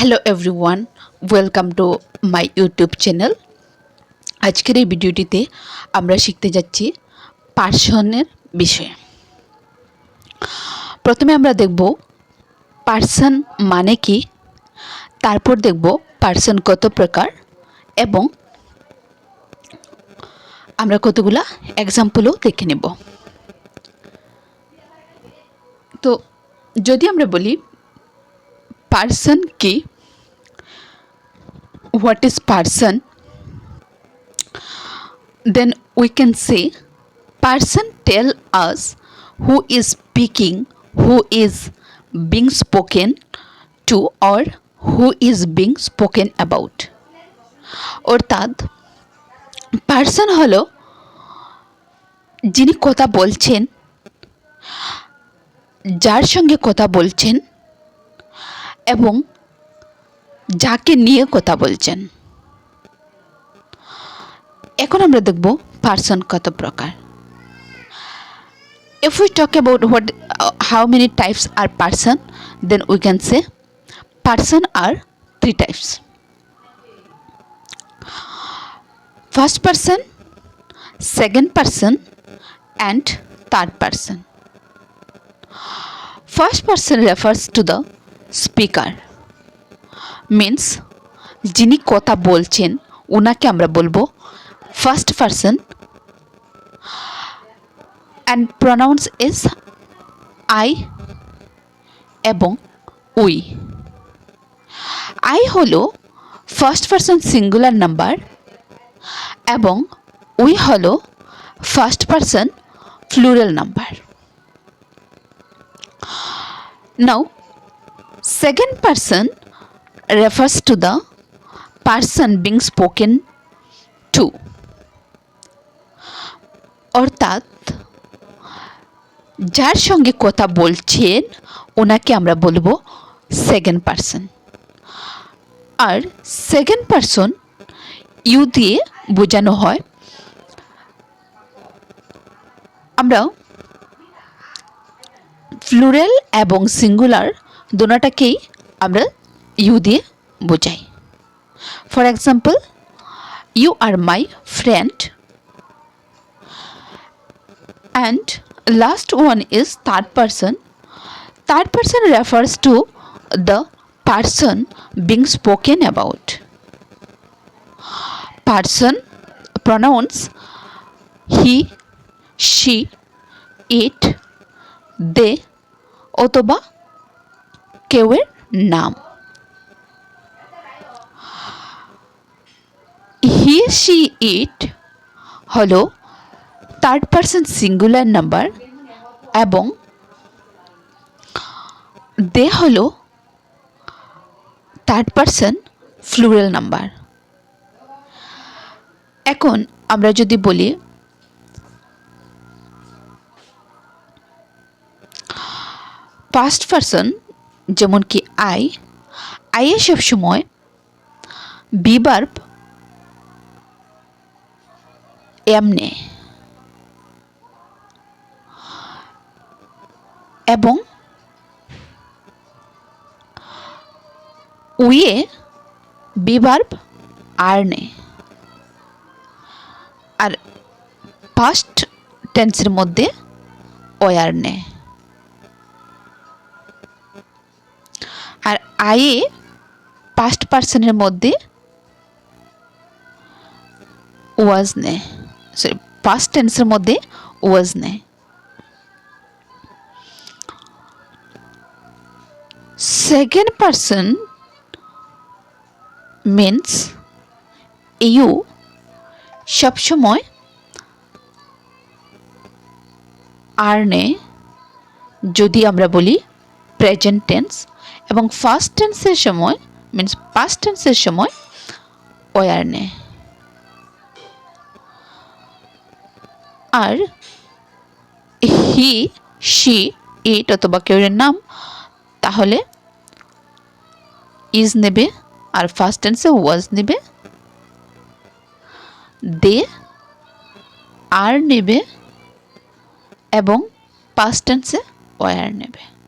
Hello everyone welcome to my YouTube channel আজকের এই ভিডিওটিতে আমরা শিখতে যাচ্ছি পার্সনের বিষয়ে। প্রথমে আমরা দেখব পার্সন মানে কি, তারপর দেখব পার্সন কত প্রকার, এবং আমরা কতগুলা এক্সাম্পলও দেখে নেব। তো যদি আমরা বলি পার্সন কি what is person then we can say person tell us who is speaking who is being spoken to or who is being spoken about অর্থাৎ পার্সন হলো যিনি কথা বলছেন যার সঙ্গে কথা বলছেন এবং যাকে নিয়ে কথা বলছেন। এখন আমরা দেখব পার্সন কত প্রকার। If we talk about what how many types are person then we can say person are three types first person second person and third person first person refers to the speaker means যিনি কথা বলছেন ওনাকে আমরা বলব first person and pronouns is I এবং we I হলো first person singular number এবং we হলো first person plural number now second person refers to the person being spoken to. অর্থাৎ, যার সঙ্গে কথা বলছেন, ওনাকে আমরা বলব সেকেন্ড পারসন আর সেকেন্ড পারসন ইউ দিয়ে বোঝানো হয়, আমরা ফ্লুরেল এবং সিঙ্গুলার দোনাটাকেই আমরা ইউ দিয়ে বোঝাই for example you are my friend and last one is third person third person refers to the person being spoken about person pronouns he she it they অথবা কেউয়ের নাম। হি শি ইট হলো থার্ড পারসন সিঙ্গুলার নাম্বার এবং দে হলো third person plural number এখন আমরা যদি বলি ফার্স্ট পারসন যেমন কি আই আইয়ে সবসময় বিবার্ব এমনে। এবং উইয়ে বিবার্ব আর্নে। আর ফার্স্ট টেন্সের মধ্যে ওয়ার নেয় আর আয়ে পাস্ট পার্সনের মধ্যে ওয়াজ সরি পাস্ট টেন্সের মধ্যে ওয়াজ নেয় সেকেন্ড পার্সন মিন্স ইউ সবসময় আর নে যদি আমরা বলি প্রেজেন্ট টেন্স এবং ফার্স্ট টেন্সের সময় মিনস পাস্ট টেন্সের সময় ওয়ার আর হি, শি, ইট অথবা কেউরের নাম, তাহলে ইজ নেবে আর ফার্স্ট টেন্সে ওয়াজ নেবে। দে আর নেবে এবং পাস্ট টেন্সে ওয়ার নেবে।